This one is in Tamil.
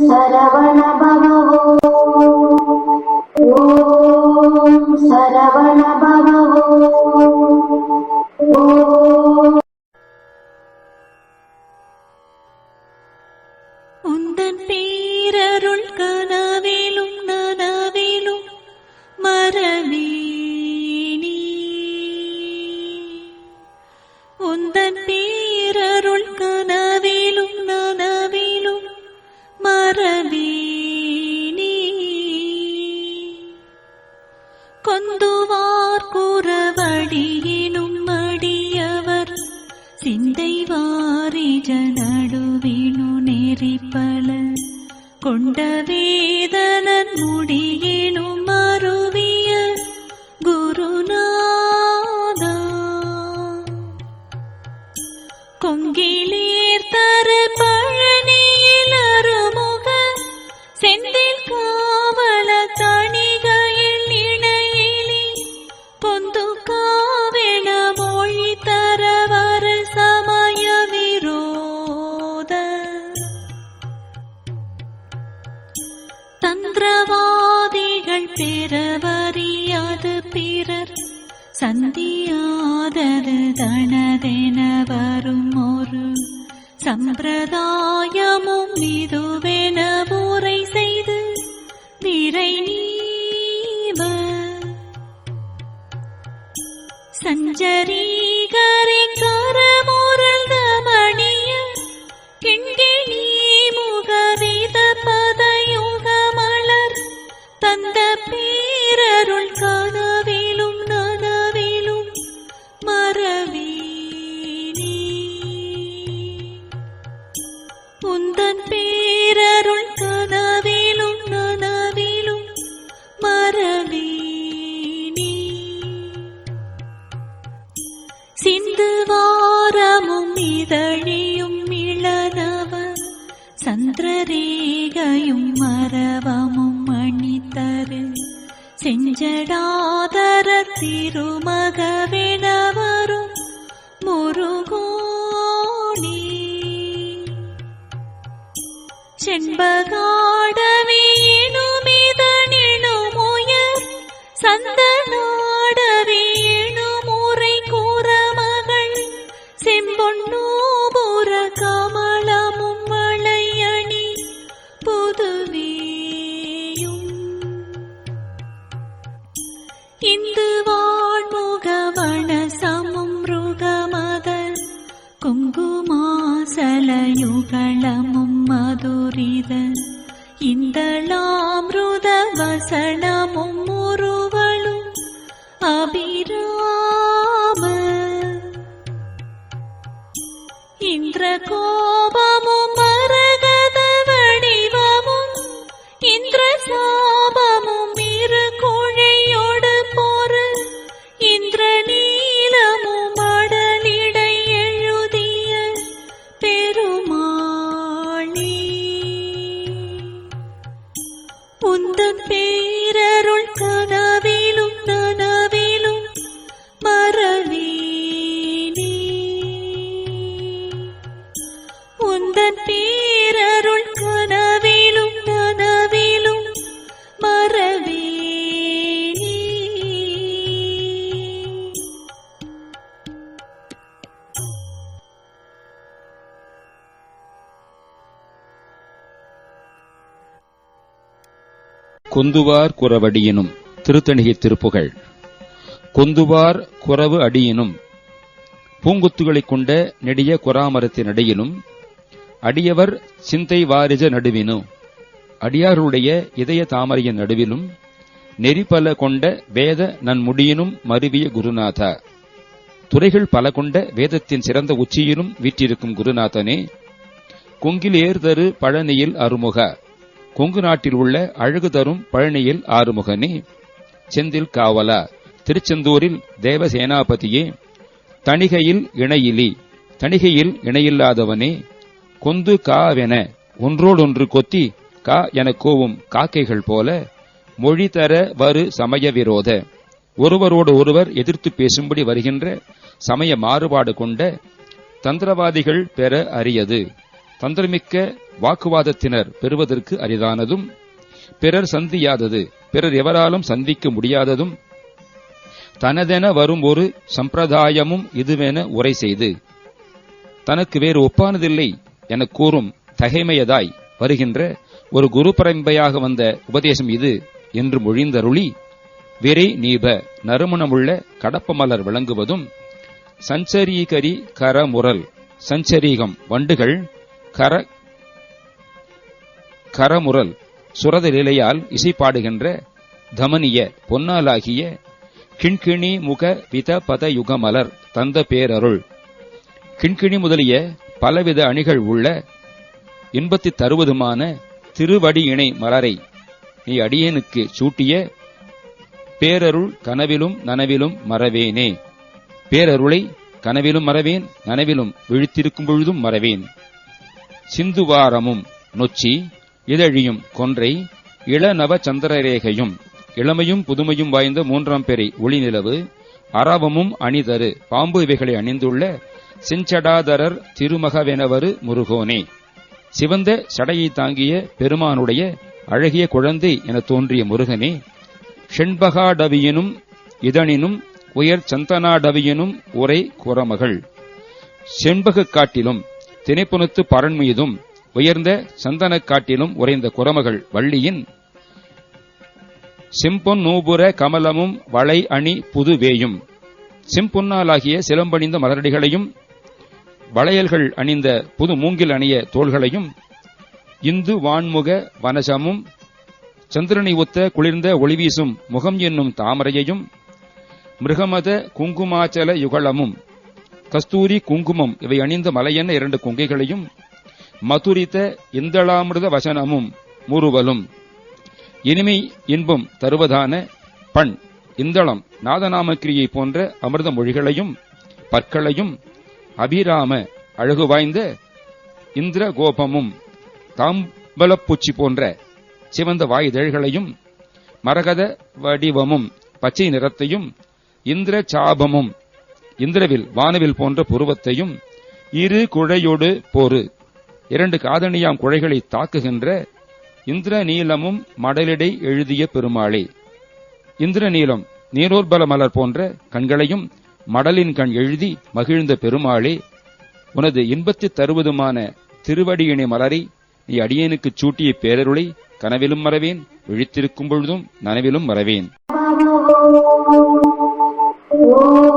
சரவண பவோ ஓம் சரவண பவோ உந்தன் பேரருள் நடுவினு நெறிப்பல கொண்ட வேதனன் முடி பிறவறியாது பிறர் சந்தியாதது தனதென வரும் ஒரு சம்பிரதாயமும் இதுவென உரை செய்து விரை நீவ. சஞ்சரீ உந்தன் பேரருள் கனவிலும் நனவிலும் மரவீனி சிந்து வாரமும் இதழியும் இளனவ சந்திரரேகையும் மரவமும் மணித்தரு. செஞ்சடாதர திருமகவினவரும் முருகும் செண்பகாடவியினுமிதனினுமுயர் சந்த குங்குமாசலயுகளமும் இந்தளாமிருத வசனமும் முருவலும் அபிராம. இந்திர கோபம் கொந்துவார் குறவடியினும் திருத்தணிகை திருப்புகழ் கொந்துவார் குறவு அடியினும் பூங்குத்துகளைக் கொண்ட நெடிய குறாமரத்தின் அடியிலும் அடியவர் சிந்தை வாரிஜ நடுவினு அடியாருடைய இதய தாமரையின் நடுவிலும் நெறிபல கொண்ட வேத நன்முடியினும் மருவிய குருநாதா. துறைகள் பல கொண்ட வேதத்தின் சிறந்த உச்சியிலும் வீற்றிருக்கும் குருநாதனே கொங்கில் ஏர்தரு பழனியில் அருமுக. கொங்கு நாட்டில் உள்ள அழகு தரும் பழனியில் ஆறுமுகனே. செந்தில் காவலா திருச்செந்தூரில் தேவசேனாபதியே. தணிகையில் இணையிலி தணிகையில் இணையில்லாதவனே. கொந்து காவென ஒன்றோடொன்று கொத்தி கா என கோவும் காக்கைகள் போல மொழி தர வரு சமய விரோத. ஒருவரோடு ஒருவர் எதிர்த்து பேசும்படி வருகின்ற சமய மாறுபாடு கொண்ட தந்திரவாதிகள் பெற அரியது. தந்திரமிக்க வாக்குவாதத்தினர் பெறுவதற்கு அரிதானதும் பிறர் சந்தியாதது பிறர் எவராலும் சந்திக்க முடியாததும் தனதென வரும் ஒரு சம்பிரதாயமும் இதுவென உரை செய்து தனக்கு வேறு ஒப்பானதில்லை என கூறும் தகைமையதாய் வருகின்ற ஒரு குரு பரம்பையாக வந்த உபதேசம் இது என்று மொழிந்தருளி விரை நீப நறுமணமுள்ள கடப்பமலர் விளங்குவதும் சஞ்சரீகரி கரமுரல் சஞ்சரீகம் வண்டுகள் கர கரமுரல் சுரத நிலையால் இசைப்பாடுகின்ற தமனிய பொன்னாலாகிய கிண்கிணி முக வித பத யுகமலர் தந்த பேரருள். கிண்கிணி முதலிய பலவித அணிகள் உள்ள இன்பத்தை தருவதுமான திருவடி இணை மலரை நீ அடியனுக்கு சூட்டிய பேரருள் கனவிலும் நனவிலும் மறவேனே. பேரருளை கனவிலும் மறவேன் நனவிலும் விழித்திருக்கும் பொழுதும் மறவேன். சிந்துவாரமும் நொச்சி இதழியும் கொன்றை இளநவ சந்திரரேகையும் இளமையும் புதுமையும் வாய்ந்த மூன்றாம் பெறை ஒளிநிலவு அரவமும் அணிதரு பாம்பு இவைகளை அணிந்துள்ள செஞ்சடாதரர் திருமகவெனவரு முருகோனே. சிவந்த சடையை தாங்கிய பெருமானுடைய அழகிய குழந்தை என தோன்றிய முருகனே ஷெண்பகாடவியனும் இதனினும் உயர் சந்தனாடவியனும் உரை குரமகள் செண்பகு காட்டிலும் தினைப்புணத்து பரன் மீதும் உயர்ந்த சந்தனக் காட்டிலும் உறைந்த குரமகள் வள்ளியின் செம்பொன் நூபுர கமலமும் வளை அணி புதுவேயும். செம்பொன்னாலாகிய சிலம்பணிந்த மலரடிகளையும் வளையல்கள் அணிந்த புது மூங்கில் அணிய தோள்களையும் இந்து வான்முக வனசமும் சந்திரனை ஒத்த குளிர்ந்த ஒளிவீசும் முகம் என்னும் தாமரையையும் மிருகமத குங்குமாச்சல யுகலமும் கஸ்தூரி குங்குமம் இவை அணிந்த மலையென்ன இரண்டு குங்கைகளையும் மதுரித்த இந்தளாமிருத வசனமும் முறுவலும். இனிமை இன்பம் தருவதான பண் இந்தளம் நாதநாமக்கிரியை போன்ற அமிர்த மொழிகளையும் பற்களையும் அபிராம அழகு வாய்ந்த இந்திர கோபமும் தாம்பலப்பூச்சி போன்ற சிவந்த வாயுதழ்களையும் மரகத வடிவமும் பச்சை நிறத்தையும் இந்திர சாபமும் இந்திரவில் வானவில் போன்ற புருவத்தையும் இரு குழையொடு போரு இரண்டு காதணியாம் குழைகளை தாக்குகின்ற இந்திர நீலமும் மடலிடை எழுதிய பெருமாளே. இந்திர நீலம் நீரோர்பல மலர் போன்ற கண்களையும் மடலின் கண் எழுதி மகிழ்ந்த பெருமாளே உனது இன்பத்தை தருவதுமான திருவடியினை மலரை நீ அடியேனுக்குச் சூட்டிய பேரருளை கனவிலும் மறவேன் விழித்திருக்கும் பொழுதும் நனவிலும் மறவேன். ஓம்